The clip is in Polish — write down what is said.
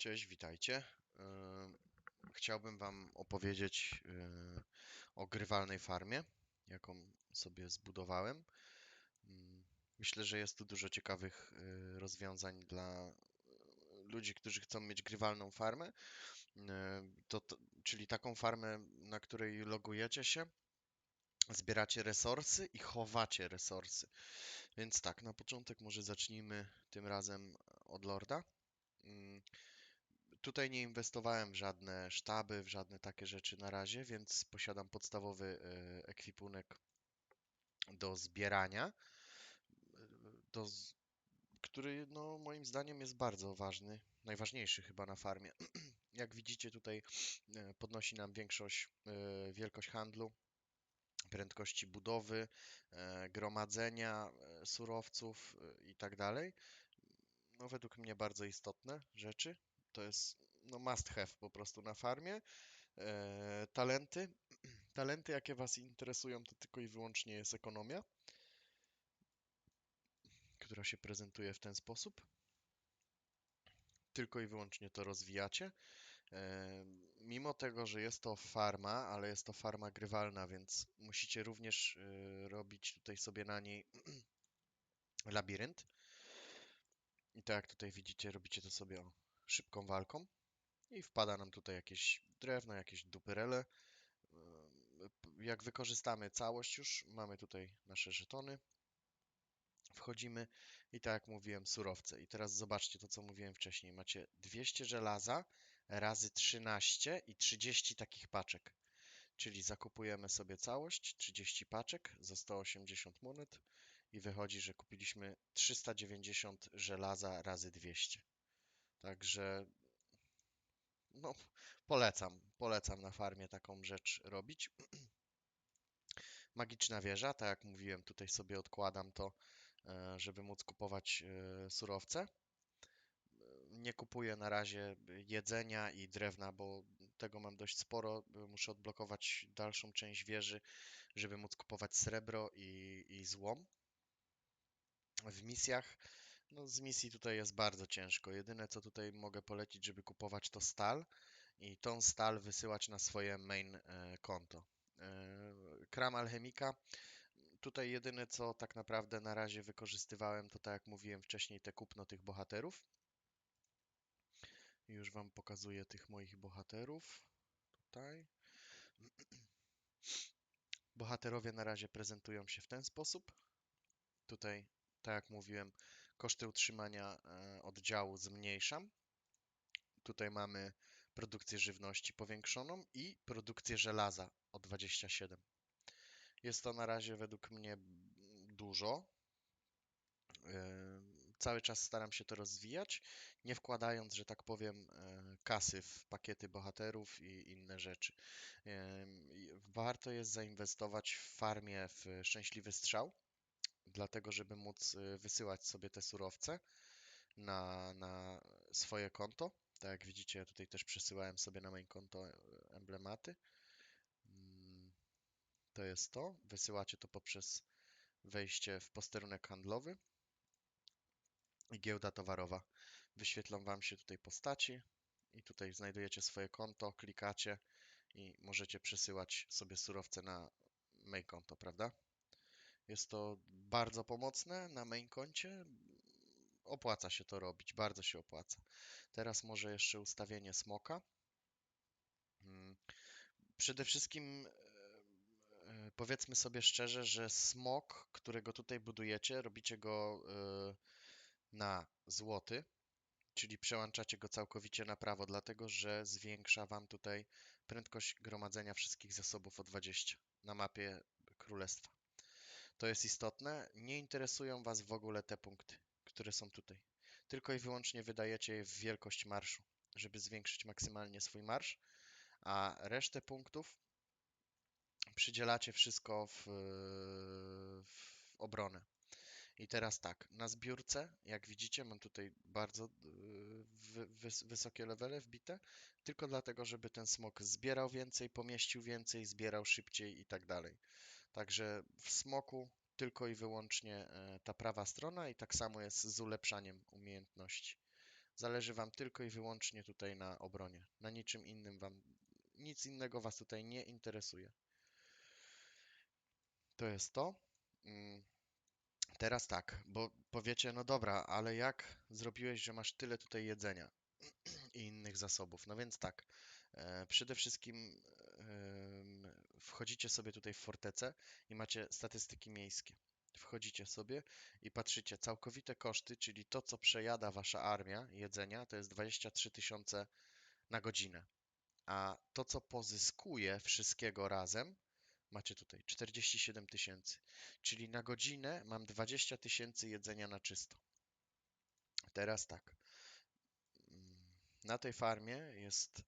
Cześć, witajcie. Yy, Chciałbym Wam opowiedzieć yy, o grywalnej farmie, jaką sobie zbudowałem. Mm, Myślę, że jest tu dużo ciekawych yy, rozwiązań dla ludzi, którzy chcą mieć grywalną farmę. To, to, czyli taką farmę, na której logujecie się, zbieracie resursy i chowacie resursy. Więc tak, na początek może zacznijmy tym razem od Lorda. Tutaj nie inwestowałem w żadne sztaby, w żadne takie rzeczy na razie, więc posiadam podstawowy e, ekwipunek do zbierania, e, do, który no, moim zdaniem jest bardzo ważny, najważniejszy chyba na farmie. Jak widzicie tutaj e, podnosi nam większość, wielkość handlu, prędkości budowy, gromadzenia surowców i tak dalej. No według mnie bardzo istotne rzeczy. To jest no must have po prostu na farmie. E, talenty. Talenty, jakie Was interesują, to tylko i wyłącznie jest ekonomia, która się prezentuje w ten sposób. Tylko i wyłącznie to rozwijacie. E, Mimo tego, że jest to farma, ale jest to farma grywalna, więc musicie również e, robić tutaj sobie na niej labirynt. I tak jak tutaj widzicie, robicie to sobie o, szybką walką. I wpada nam tutaj jakieś drewno, jakieś duperele. Yy, Jak wykorzystamy całość już, mamy tutaj nasze żetony. Wchodzimy i tak jak mówiłem, surowce. I teraz zobaczcie to, co mówiłem wcześniej. Macie 200 żelaza razy 13 i 30 takich paczek. Czyli zakupujemy sobie całość, 30 paczek za 180 monet i wychodzi, że kupiliśmy 390 żelaza razy 200. Także no, polecam, polecam na farmie taką rzecz robić. Magiczna wieża, tak jak mówiłem, tutaj sobie odkładam to, e, żeby móc kupować e, surowce. Nie kupuję na razie jedzenia i drewna, bo tego mam dość sporo. Muszę odblokować dalszą część wieży, żeby móc kupować srebro i, i złom. W misjach, no z misji tutaj jest bardzo ciężko. Jedyne co tutaj mogę polecić, żeby kupować to stal i tą stal wysyłać na swoje main e, konto. E, Kram alchemika. Tutaj jedyne co tak naprawdę na razie wykorzystywałem, to tak jak mówiłem wcześniej, te kupno tych bohaterów. Już wam pokazuję tych moich bohaterów. Tutaj. Bohaterowie na razie prezentują się w ten sposób. Tutaj, tak jak mówiłem, koszty utrzymania e, oddziału zmniejszam. Tutaj mamy produkcję żywności powiększoną i produkcję żelaza o 27. Jest to na razie według mnie dużo. E, Cały czas staram się to rozwijać, nie wkładając, że tak powiem, e, kasy w pakiety bohaterów i inne rzeczy. Warto jest zainwestować w farmie w szczęśliwy strzał, dlatego żeby móc e, wysyłać sobie te surowce na, na swoje konto. Tak jak widzicie, ja tutaj też przesyłałem sobie na moje konto e, emblematy. Mm, To jest to. Wysyłacie to poprzez wejście w posterunek handlowy i giełda towarowa. Wyświetlą Wam się tutaj postaci i tutaj znajdujecie swoje konto, klikacie i możecie przesyłać sobie surowce na main konto, prawda? Jest to bardzo pomocne na main koncie. Opłaca się to robić, bardzo się opłaca. Teraz może jeszcze ustawienie smoka. Mm, Przede wszystkim e, e, powiedzmy sobie szczerze, że smok, którego tutaj budujecie, robicie go e, na złoty, czyli przełączacie go całkowicie na prawo, dlatego że zwiększa Wam tutaj prędkość gromadzenia wszystkich zasobów o 20 na mapie królestwa. To jest istotne. Nie interesują Was w ogóle te punkty, które są tutaj. Tylko i wyłącznie wydajecie je w wielkość marszu, żeby zwiększyć maksymalnie swój marsz, a resztę punktów przydzielacie wszystko w, w obronę. I teraz tak, na zbiórce, jak widzicie, mam tutaj bardzo yy, wy, wys, wysokie levele wbite, tylko dlatego, żeby ten smok zbierał więcej, pomieścił więcej, zbierał szybciej i tak dalej. Także w smoku tylko i wyłącznie e, ta prawa strona i tak samo jest z ulepszaniem umiejętności. Zależy Wam tylko i wyłącznie tutaj na obronie. Na niczym innym Wam, nic innego Was tutaj nie interesuje. To jest to. Mm, Teraz tak, bo powiecie, no dobra, ale jak zrobiłeś, że masz tyle tutaj jedzenia i innych zasobów? No więc tak, e, przede wszystkim em, wchodzicie sobie tutaj w fortecę i macie statystyki miejskie. Wchodzicie sobie i patrzycie, całkowite koszty, czyli to, co przejada wasza armia jedzenia, to jest 23 tysiące na godzinę. A to, co pozyskuje wszystkiego razem, macie tutaj 47 tysięcy. Czyli na godzinę mam 20 tysięcy jedzenia na czysto. Teraz tak. Na tej farmie jest